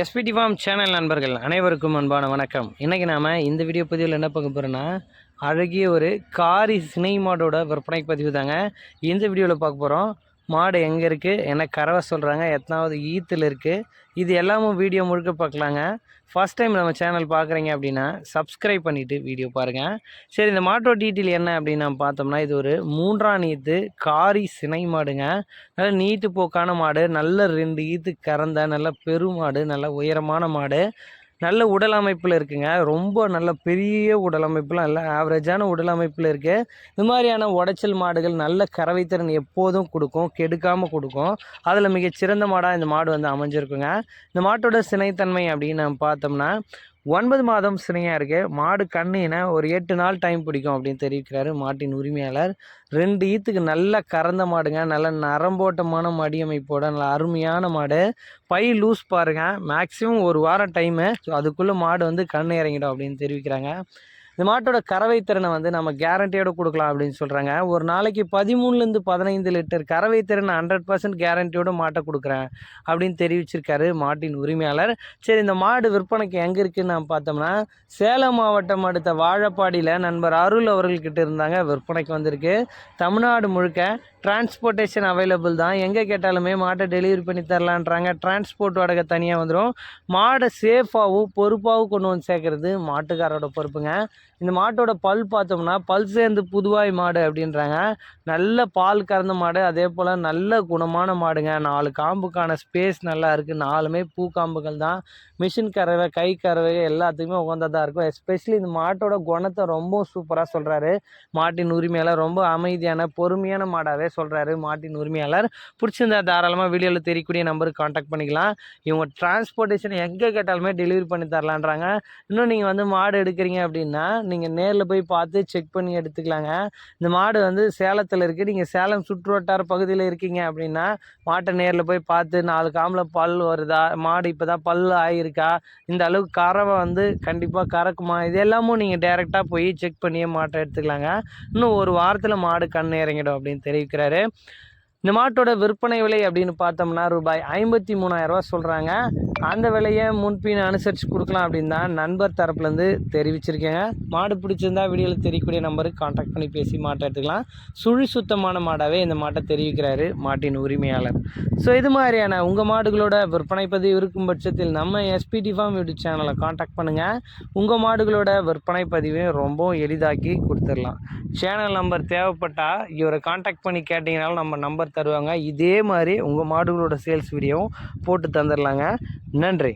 SPD form channel நண்பர்கள் அனைவருக்கும் அன்பான வணக்கம். இன்றைக்கி நாம் இந்த வீடியோ பதிவில் என்ன பார்க்க போகிறோன்னா அழகிய ஒரு காரி சினை மாடோட விற்பனை பதிவு தாங்க. இந்த வீடியோவில் பார்க்க போகிறோம் மாடு எங்கே இருக்குது என்ன கறவை சொல்கிறாங்க எத்தனாவது ஈத்தில் இருக்குது இது எல்லாமும் வீடியோ முழுக்க பார்க்கலாங்க ஃபஸ்ட் டைம் நம்ம சேனல் பார்க்குறீங்க அப்படின்னா சப்ஸ்கிரைப் பண்ணிவிட்டு வீடியோ பாருங்கள் சரி இந்த மாட்டோட டீட்டெயில் என்ன அப்படின்னு நம்ம பார்த்தோம்னா இது ஒரு மூன்றாம் ஈத்து காரி சினை மாடுங்க. நல்ல நீட்டு போக்கான மாடு நல்ல ரெண்டு ஈத்து கறந்த நல்ல பெருமாடு நல்ல உயரமான மாடு. நல்ல உடல் அமைப்பில் இருக்குங்க. ரொம்ப நல்ல பெரிய உடல் அமைப்புலாம் இல்லை. ஆவரேஜான உடல் அமைப்பில் இருக்குது இது மாதிரியான உடைச்சல் மாடுகள் நல்ல கறவைத்திறன் எப்போதும் கொடுக்கும். கெடுக்காமல் கொடுக்கும். அதில் மிகச்சிறந்த மாடாக இந்த மாடு வந்து அமைஞ்சிருக்குங்க. இந்த மாட்டோட சினைத்தன்மை அப்படின்னு நம்ம பார்த்தோம்னா ஒன்பது மாதம் சினையாக இருக்குது மாடு கண்ணின ஒரு எட்டு நாள் டைம் பிடிக்கும் அப்படின்னு தெரிவிக்கிறாரு மாட்டின் உரிமையாளர். ரெண்டு ஈத்துக்கு நல்ல கறந்த மாடுங்க. நல்ல நரம்போட்டமான மடியமைப்போட நல்ல அருமையான மாடு. பை லூஸ் பாருங்கள் மேக்ஸிமம் ஒரு வாரம் டைமு ஸோ அதுக்குள்ளே மாடு வந்து கண் இறங்கிடும் அப்படின்னு தெரிவிக்கிறாங்க. இந்த மாட்டோட கறவை திறனை வந்து நம்ம கேரண்டியோடு கொடுக்கலாம் அப்படின்னு சொல்கிறாங்க ஒரு நாளைக்கு பதிமூணுலேருந்து பதினைந்து லிட்டர் கறவை திறனை ஹண்ட்ரட் பர்சன்ட் கேரண்டியோட மாட்டை கொடுக்குறேன் அப்படின்னு தெரிவிச்சிருக்காரு மாட்டின் உரிமையாளர். சரி இந்த மாடு விற்பனைக்கு எங்கே இருக்குன்னு நம்ம பார்த்தோம்னா சேலம் மாவட்டம் அடுத்த வாழப்பாடியில் நண்பர் அருள் அவர்கள்கிட்ட இருந்தாங்க. விற்பனைக்கு வந்திருக்கு. தமிழ்நாடு முழுக்க டிரான்ஸ்போர்ட்டேஷன் அவைலபிள் தான். எங்கே கேட்டாலுமே மாட்டை டெலிவரி பண்ணி தரலான்றாங்க. டிரான்ஸ்போர்ட் வாடகை தனியாக வந்துடும் மாடை சேஃபாகவும் பொறுப்பாகவும் கொண்டு வந்து சேர்க்குறது மாட்டுக்காரோட பொறுப்புங்க. இந்த மாட்டோட பல் பார்த்தோம்னா பல் சேர்ந்து புதுவாய் மாடு அப்படின்றாங்க. நல்ல பால் கறந்த மாடு அதே போல் நல்ல குணமான மாடுங்க. நாலு காம்புக்கான ஸ்பேஸ் நல்லா இருக்குது நாலுமே பூ காம்புகள் தான். மிஷின் கறவை கை கறவை எல்லாத்துக்குமே உகந்ததாக இருக்கும். எஸ்பெஷலி இந்த மாட்டோட குணத்தை ரொம்ப சூப்பராக சொல்கிறாரு மாட்டின் உரிமையாளர் ரொம்ப அமைதியான பொறுமையான மாடாகவே சொல்கிறாரு மாட்டின் உரிமையாளர். பிடிச்சிருந்தா தாராளமாக வீடியோவில் தெரியக்கூடிய நம்பருக்கு காண்டாக்ட் பண்ணிக்கலாம். இவங்க டிரான்ஸ்போர்ட்டேஷன் எங்கே கேட்டாலுமே டெலிவரி பண்ணி தரலான்றாங்க. இன்னும் நீங்கள் வந்து மாடு எடுக்கிறீங்க அப்படின்னா நீங்கள் நேரில் போய் பார்த்து செக் பண்ணி எடுத்துக்கலாங்க. இந்த மாடு வந்து சேலத்தில் இருக்குது நீங்கள் சேலம் சுற்றுவட்டார பகுதியில் இருக்கீங்க அப்படின்னா மாட்டை நேரில் போய் பார்த்து நாலு காமில் பல் வருதா? மாடு இப்போ தான் பல் ஆகியிருக்கா இந்த அளவுக்கு கறவை வந்து கண்டிப்பாக கறக்குமா? இது எல்லாமும் நீங்கள் டேரெக்டாக போய் செக் பண்ணியே மாட்டை எடுத்துக்கலாங்க. இன்னும் ஒரு வாரத்தில் மாடு கண் இறங்கிடும் அப்படின்னு தெரிவிக்கிறாரு. இந்த மாட்டோட விற்பனை விலை அப்படின்னு பார்த்தோம்னா ரூபாய் ஐம்பத்தி மூணாயிரரூவா சொல்கிறாங்க அந்த விலையை முன்பின் அனுசரித்து கொடுக்கலாம் அப்படின்னு தான் நண்பர் தரப்புலேருந்து தெரிவிச்சிருக்கேங்க. மாடு பிடிச்சிருந்தா வீடியோவில் தெரியக்கூடிய நம்பருக்கு காண்டாக்ட் பண்ணி பேசி மாட்டை எடுத்துக்கலாம். சுழி சுத்தமான மாடாகவே இந்த மாட்டை தெரிவிக்கிறாரு மாட்டின் உரிமையாளர். ஸோ இது மாதிரியான உங்கள் மாடுகளோட விற்பனை பதிவு இருக்கும் பட்சத்தில் நம்ம எஸ்பிடி ஃபார்ம் யூடியூப் சேனலை காண்டாக்ட் பண்ணுங்கள் உங்கள் மாடுகளோட விற்பனை பதிவையும் ரொம்ப எளிதாக்கி கொடுத்துடலாம். சேனல் நம்பர் தேவைப்பட்டால் இவரை காண்டாக்ட் பண்ணி கேட்டிங்கனாலும் நம்ம நம்பர் தருவாங்க. இதே மாதிரி உங்கள் மாடுகளோட சேல்ஸ் வீடியோவும் போட்டு தந்துடலாங்க நன்றி.